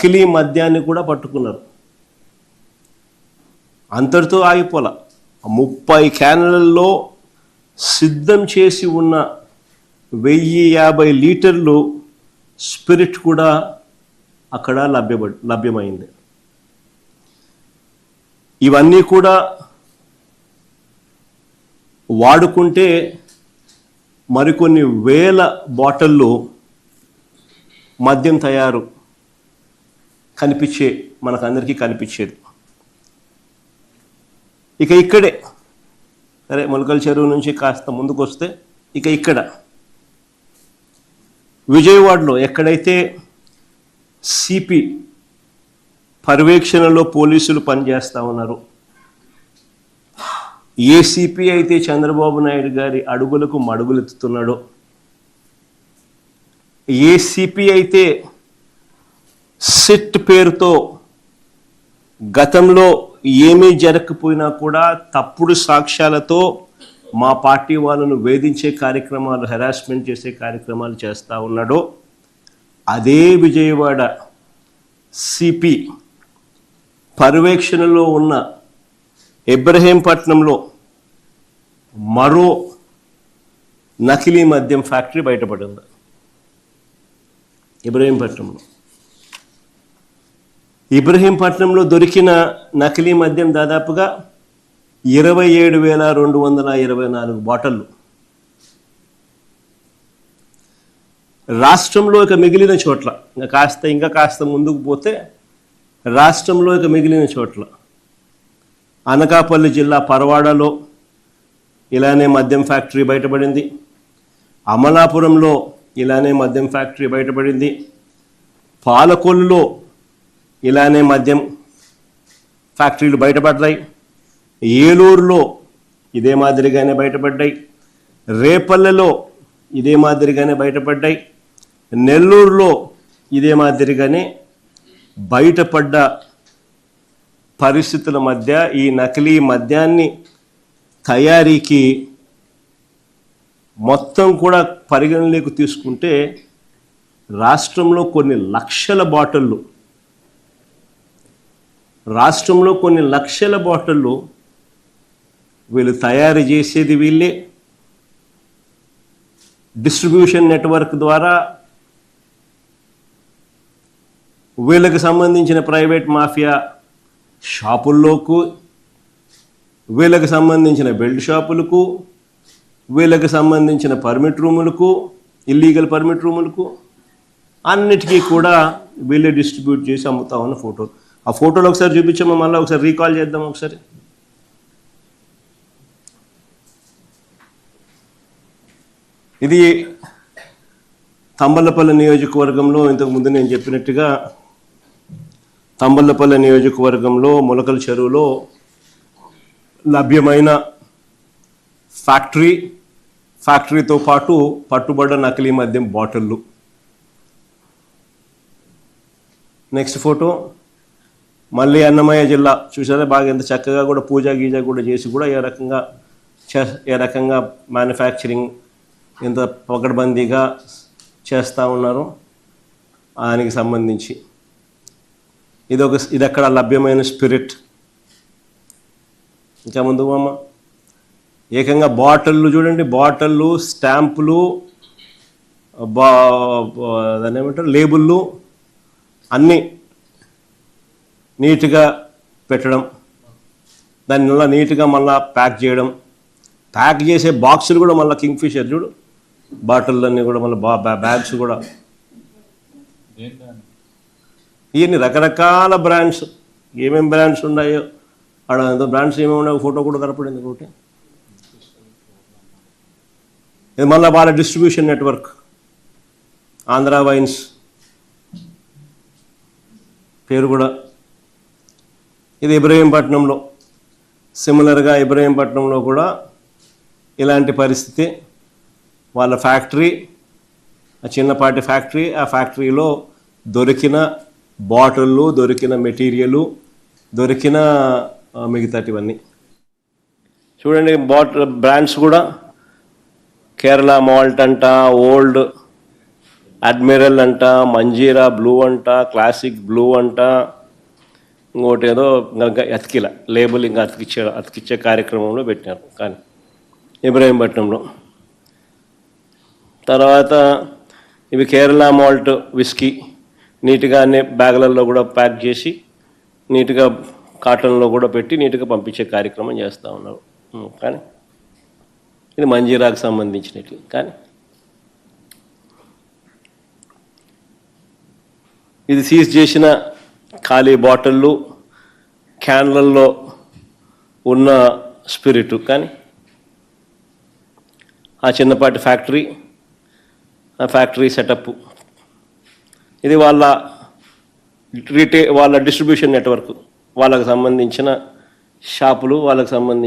నకిలీ మద్యాన్ని కూడా పట్టుకున్నారు. అంతటితో ఆగిపోల. ముప్పై క్యాన్లలో సిద్ధం చేసి ఉన్న వెయ్యి యాభై లీటర్లు స్పిరిట్ కూడా అక్కడ లభ్యపడి లభ్యమైంది. ఇవన్నీ కూడా వాడుకుంటే మరికొన్ని వేల బాటిళ్ళు మద్యం తయారు కనిపించే మనకందరికీ కనిపించేది. ఇక ఇక్కడే సరే మొలకల చెరువు నుంచి కాస్త ముందుకు వస్తే ఇక ఇక్కడ. విజయవాడలో ఎక్కడైతే సిపి పర్యవేక్షణలో పోలీసులు పనిచేస్తూ ఉన్నారు ఏ సిపి అయితే చంద్రబాబు నాయుడు గారి అడుగులకు మడుగులెత్తుతున్నాడో ఏ సిపి అయితే సిట్ పేరుతో గతంలో ఏమీ జరగకపోయినా కూడా తప్పుడు సాక్ష్యాలతో మా పార్టీ వాళ్ళను వేధించే కార్యక్రమాలు హెరాస్మెంట్ చేసే కార్యక్రమాలు చేస్తూ ఉన్నాడో. అదే విజయవాడ సిపి పర్యవేక్షణలో ఉన్న ఇబ్రహీంపట్నంలో మరో నకిలీ మద్యం ఫ్యాక్టరీ బయటపడింది. ఇబ్రహీంపట్నంలో. ఇబ్రహీంపట్నంలో దొరికిన నకిలీ మద్యం దాదాపుగా ఇరవై ఏడు వేల రెండు వందల ఇరవై నాలుగు బాటళ్ళు. రాష్ట్రంలో ఇక మిగిలిన చోట్ల ఇంకా కాస్త ఇంకా కాస్త ముందుకు పోతే రాష్ట్రంలో ఇక మిగిలిన చోట్ల. అనకాపల్లి జిల్లా పరవాడలో ఇలానే మద్యం ఫ్యాక్టరీ బయటపడింది. అమలాపురంలో ఇలానే మద్యం ఫ్యాక్టరీ బయటపడింది. పాలకొల్లులో ఇలానే మద్యం ఫ్యాక్టరీలు బయటపడ్డాయి. ఏలూరులో ఇదే మాదిరిగానే బయటపడ్డాయి. రేపల్లెలో ఇదే మాదిరిగానే బయటపడ్డాయి. నెల్లూరులో ఇదే మాదిరిగానే బయటపడ్డ పరిస్థితుల మధ్య ఈ నకిలీ మద్యాన్ని తయారీకి మొత్తం కూడా పరిగణలోకి తీసుకుంటే రాష్ట్రంలో కొన్ని లక్షల బాటిళ్ళు రాష్ట్రంలో కొన్ని లక్షల బాటిళ్ళు వీళ్ళు తయారు చేసేది వీళ్ళే. డిస్ట్రిబ్యూషన్ నెట్వర్క్ ద్వారా వీళ్ళకి సంబంధించిన ప్రైవేట్ మాఫియా షాపుల్లోకు వీళ్ళకి సంబంధించిన బెల్ట్ షాపులకు వీళ్ళకి సంబంధించిన పర్మిట్ రూములకు ఇల్లీగల్ పర్మిట్ రూములకు అన్నిటికీ కూడా వీళ్ళే డిస్ట్రిబ్యూట్ చేసి అమ్ముతా ఉన్న ఫోటో. ఆ ఫోటోలు ఒకసారి చూపించాము? మళ్ళీ ఒకసారి రీకాల్ చేద్దాం ఒకసారి? ఇది తంబలపల్లి నియోజకవర్గంలో ఇంతకు ముందు నేను చెప్పినట్టుగా తంబల్లపల్లి నియోజకవర్గంలో మొలకల చెరువులో లభ్యమైన ఫ్యాక్టరీ ఫ్యాక్టరీతో పాటు పట్టుబడ్డ నకిలీ మద్యం బాటిళ్ళు. Next photo. మళ్ళీ అన్నమయ్య జిల్లా చూసారా బాగా ఎంత చక్కగా కూడా పూజ గీజ కూడా చేసి కూడా ఏ రకంగా చే ఏ రకంగా మ్యానుఫ్యాక్చరింగ్ ఇంత పకడ్బందీగా చేస్తూ ఉన్నారు దానికి సంబంధించి. ఇది ఒక ఇది అక్కడ లభ్యమైన స్పిరిట్. ఇంకా ముందు అమ్మ ఏకంగా బాటిళ్ళు చూడండి. బాటిళ్ళు స్టాంపులు బా- దాన్ని ఏమంటారు లేబుళ్ళు అన్నీ నీట్గా పెట్టడం దాన్ని మళ్ళీ నీట్గా మళ్ళీ ప్యాక్ చేయడం ప్యాక్ చేసే బాక్సులు కూడా మళ్ళీ కింగ్ ఫిషర్ చూడు. బాటిళ్ళన్నీ కూడా మళ్ళీ బ్యాగ్స్ కూడా. ఇవన్నీ రకరకాల బ్రాండ్స్. ఏమేమి బ్రాండ్స్ ఉన్నాయో ఆడ బ్రాండ్స్ ఏమేమి ఉన్నాయో ఫోటో కూడా కనపడింది ఒకటి ఇది మళ్ళీ వాళ్ళ డిస్ట్రిబ్యూషన్ నెట్వర్క్. ఆంధ్ర వైన్స్. పేరు కూడా ఇది ఇబ్రహీంపట్నంలో. సిమిలర్గా ఇబ్రహీంపట్నంలో కూడా ఇలాంటి పరిస్థితి. వాళ్ళ ఫ్యాక్టరీ ఆ చిన్నపాటి ఫ్యాక్టరీ ఆ ఫ్యాక్టరీలో దొరికిన బాటిళ్ళు దొరికిన మెటీరియలు దొరికిన మిగతాటివన్నీ. చూడండి బాటిల్ బ్రాండ్స్ కూడా. కేరళ మాల్ట్ అంట ఓల్డ్ అడ్మిరల్ అంట మంజీరా బ్లూ అంట క్లాసిక్ బ్లూ అంట. ఇంకోటి ఏదో అతికిల లేబుల్ ఇంకా అతికిచ్చే అతికిచ్చే కార్యక్రమంలో పెట్టినారు. కానీ ఇబ్రాహీంపట్నంలో. తర్వాత ఇవి కేరళ మాల్ట్ విస్కీ నీట్గా అన్ని బ్యాగులలో కూడా ప్యాక్ చేసి నీట్గా కాటన్లో కూడా పెట్టి నీట్గా పంపించే కార్యక్రమం చేస్తూ ఉన్నారు. కానీ ఇది మంజీరాకు సంబంధించినట్లు. కానీ ఇది సీజ్ చేసిన ఖాళీ బాటిళ్ళు క్యాన్లల్లో ఉన్న స్పిరిట్. కానీ ఆ చిన్నపాటి ఫ్యాక్టరీ ఆ ఫ్యాక్టరీ సెటప్. ఇది వాళ్ళ రీటే వాళ్ళ డిస్ట్రిబ్యూషన్ నెట్వర్క్. వాళ్ళకు సంబంధించిన షాపులు వాళ్ళకి సంబంధించిన